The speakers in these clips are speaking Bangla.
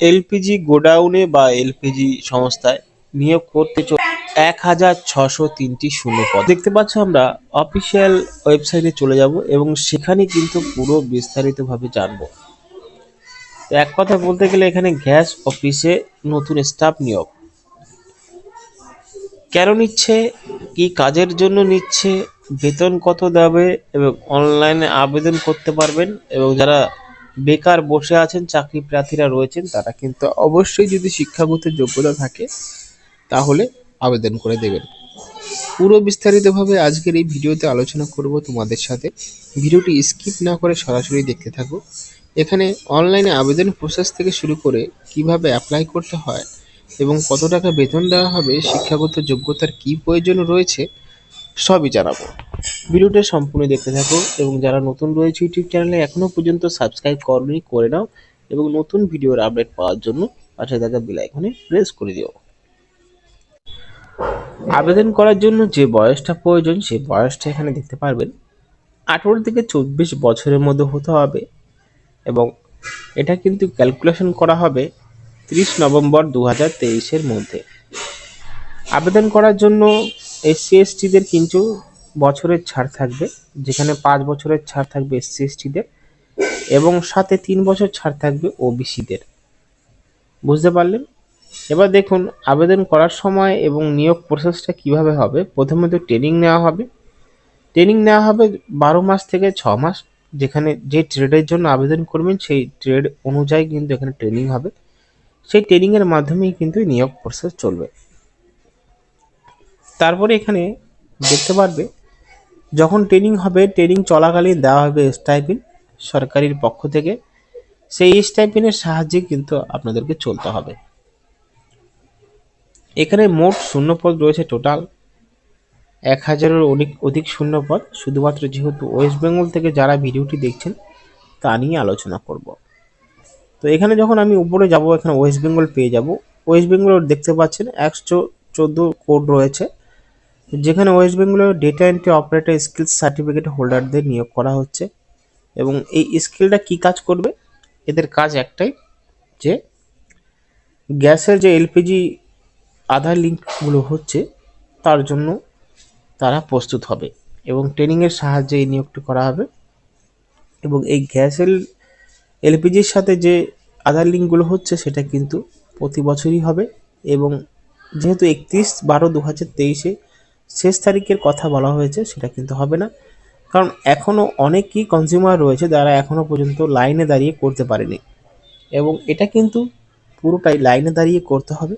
এলপিজি গোডাউনে বা এলপিজি সংস্থায় নিয়োগ করতে এক হাজার ছশো তিনটি শূন্য পদ দেখতে পাচ্ছ আমরা অফিসিয়াল ওয়েবসাইটে চলে যাব এবং সেখানে কিন্তু পুরো বিস্তারিতভাবে জানব। এক কথা বলতে গেলে এখানে গ্যাস অফিসে নতুন স্টাফ নিয়োগ। কেন নিচ্ছে? কি কাজের জন্য নিচ্ছে? বেতন কত দেবে? এবং অনলাইনে আবেদন করতে পারবেন? এবং যারা বেকার বসে আছেন, চাকরি প্রার্থীরা রয়েছেন, তারা কিন্তু অবশ্যই যদি শিক্ষাগত যোগ্যতা থাকে, তাহলে আবেদন করে দেবেন। পুরো বিস্তারিতভাবে আজকের এই ভিডিওতে আলোচনা করব তোমাদের সাথে। ভিডিওটি স্কিপ না করে সরাসরি দেখতে থাকো। এখানে অনলাইনে আবেদন প্রসেস থেকে শুরু করে কীভাবে অ্যাপ্লাই করতে হয় এবং কত টাকা বেতন দেওয়া হবে, শিক্ষাগত যোগ্যতার কি প্রয়োজন রয়েছে, সবই জানাব। ভিডিওটা সম্পূর্ণ দেখতে থাকো এবং যারা নতুন রয়েছে ইউটিউব চ্যানেলে, এখনও পর্যন্ত সাবস্ক্রাইব করনি, করে নাও এবং নতুন ভিডিওর আপডেট পাওয়ার জন্য পাশে থাকা আইকনে প্রেস করে দিও। আবেদন করার জন্য যে বয়সটা প্রয়োজন, সেই বয়সটা এখানে দেখতে পারবেন। আঠেরো থেকে চব্বিশ বছরের মধ্যে হতে হবে এবং এটা কিন্তু ক্যালকুলেশন করা হবে তিরিশ নভেম্বর দু হাজার তেইশের মধ্যে। আবেদন করার জন্য এসসি এসটিদের কিন্তু বছরের ছাড় থাকবে, যেখানে পাঁচ বছরের ছাড় থাকবে এসসি এসটিদের এবং সাথে তিন বছর ছাড় থাকবে ওবিসিদের। বুঝতে পারলেন? এবার দেখুন, আবেদন করার সময় এবং নিয়োগ প্রসেসটা কীভাবে হবে? প্রথমে তো ট্রেনিং নেওয়া হবে। ট্রেনিং নেওয়া হবে বারো মাস থেকে ছ মাস, যেখানে যে ট্রেডের জন্য আবেদন করবেন, সেই ট্রেড অনুযায়ী কিন্তু এখানে ট্রেনিং হবে। সেই ট্রেনিংয়ের মাধ্যমেই কিন্তু নিয়োগ প্রসেস চলবে। তারপরে এখানে দেখতে পারবে যখন ট্রেনিং হবে ট্রেনিং চলাকালীন দেওয়া হবে স্টাইপিন সরকারির পক্ষ থেকে। সেই স্টাইপিনের সাহায্যে কিন্তু আপনাদেরকে চলতে হবে। এখানে মোট শূন্যপদ রয়েছে টোটাল এক হাজারের অনেক, অধিক শূন্যপদ। শুধুমাত্র যেহেতু ওয়েস্ট বেঙ্গল থেকে যারা ভিডিওটি দেখছেন, তা নিয়ে আলোচনা করব। তো এখানে যখন আমি উপরে যাব, এখানে ওয়েস্ট বেঙ্গল পেয়ে যাব। ওয়েস্ট বেঙ্গল দেখতে পাচ্ছেন একশো চোদ্দ কোড রয়েছে। যেখানে ওয়েস্ট বেঙ্গলের data entry operator skills certificate হোল্ডারদের নিয়োগ করা হচ্ছে এবং এই স্কিলটা কি কাজ করবে? এদের কাজ একটাই যে গ্যাসের যে এলপিজি আধার লিঙ্কগুলো হচ্ছে, তার জন্য তারা প্রস্তুত হবে এবং ট্রেনিংয়ের সাহায্যে এই নিয়োগটি করা হবে এবং এই গ্যাসের এলপিজির সাথে যে আধার লিঙ্কগুলো হচ্ছে, সেটা কিন্তু প্রতি বছরই হবে এবং যেহেতু একত্রিশ বারো দু হাজার তেইশে শেষ তারিখের কথা বলা হয়েছে, সেটা কিন্তু হবে না। কারণ এখনও অনেকই কনজিউমার রয়েছে যারা এখনও পর্যন্ত লাইনে দাঁড়িয়ে করতে পারেনি। এবং এটা কিন্তু পুরোটাই লাইনে দাঁড়িয়ে করতে হবে।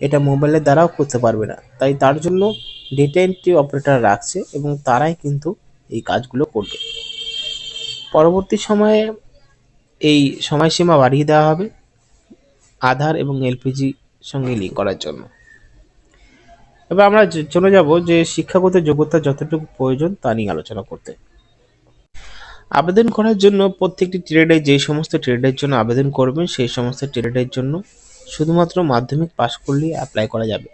এটা মোবাইলের দ্বারাও করতে পারবে না। তাই তার জন্য ডেটা এন্ট্রি অপারেটর রাখছে এবং তারাই কিন্তু এই কাজগুলো করবে। পরবর্তী সময়ে এই সময়সীমা বাড়িয়ে দেওয়া হবে। আধার এবং এলপিজি সঙ্গে লিঙ্ক করার জন্য। এবার আমরা চলে যাব যে শিক্ষাগত যোগ্যতা যতটুকু প্রয়োজন তা নিয়ে আলোচনা করতে। আবেদন করার জন্য প্রত্যেকটি ট্রেডে যে সমস্ত ট্রেডের জন্য আবেদন করবেন, সেই সমস্ত ট্রেডের জন্য শুধুমাত্র মাধ্যমিক পাশ করলেই অ্যাপ্লাই করা যাবে।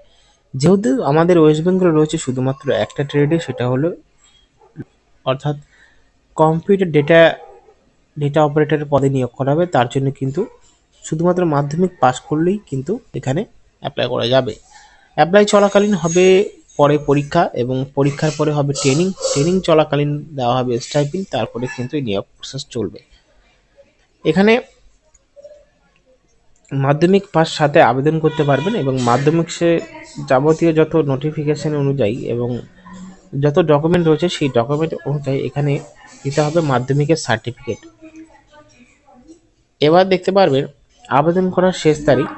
যেহেতু আমাদের ওয়েস্ট বেঙ্গলে রয়েছে শুধুমাত্র একটা ট্রেডে, সেটা হলো অর্থাৎ কম্পিউটার ডেটা ডেটা অপারেটরের পদে নিয়োগ করা হবে। তার জন্য কিন্তু শুধুমাত্র মাধ্যমিক পাস করলেই কিন্তু এখানে অ্যাপ্লাই করা যাবে। অ্যাপ্লাই চলাকালীন হবে পরে পরীক্ষা এবং পরীক্ষার পরে হবে ট্রেনিং ট্রেনিং চলাকালীন দেওয়া হবে স্টাইপিং তারপরে কিন্তু এই নিয়োগ প্রসেস চলবে। এখানে মাধ্যমিক পাস সাথে আবেদন করতে পারবেন এবং মাধ্যমিক সে যাবতীয় যত নোটিফিকেশন অনুযায়ী এবং যত ডকুমেন্ট রয়েছে, সেই ডকুমেন্ট অনুযায়ী এখানে দিতে হবে মাধ্যমিকের সার্টিফিকেট এবার দেখতে পারবেন, আবেদন করার শেষ তারিখ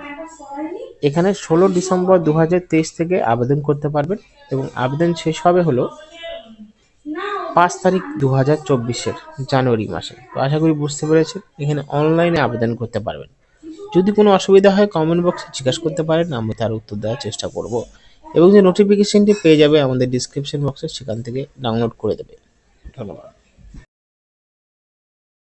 এখানে ষোলো ডিসেম্বর দু হাজার তেইশ থেকে আবেদন করতে পারবেন এবং আবেদন শেষ হবে হলো পাঁচ তারিখ দু হাজার চব্বিশের জানুয়ারি মাসে। তো আশা করি বুঝতে পেরেছেন, এখানে অনলাইনে আবেদন করতে পারবেন। যদি কোনো অসুবিধা হয় কমেন্ট বক্সে জিজ্ঞাসা করতে পারেন, আমি তার উত্তর দেওয়ার চেষ্টা করব। এবং যে নোটিফিকেশনটি পেয়ে যাবে, আমাদের ডিসক্রিপশন বক্সে সেখান থেকে ডাউনলোড করে দেবে। ধন্যবাদ।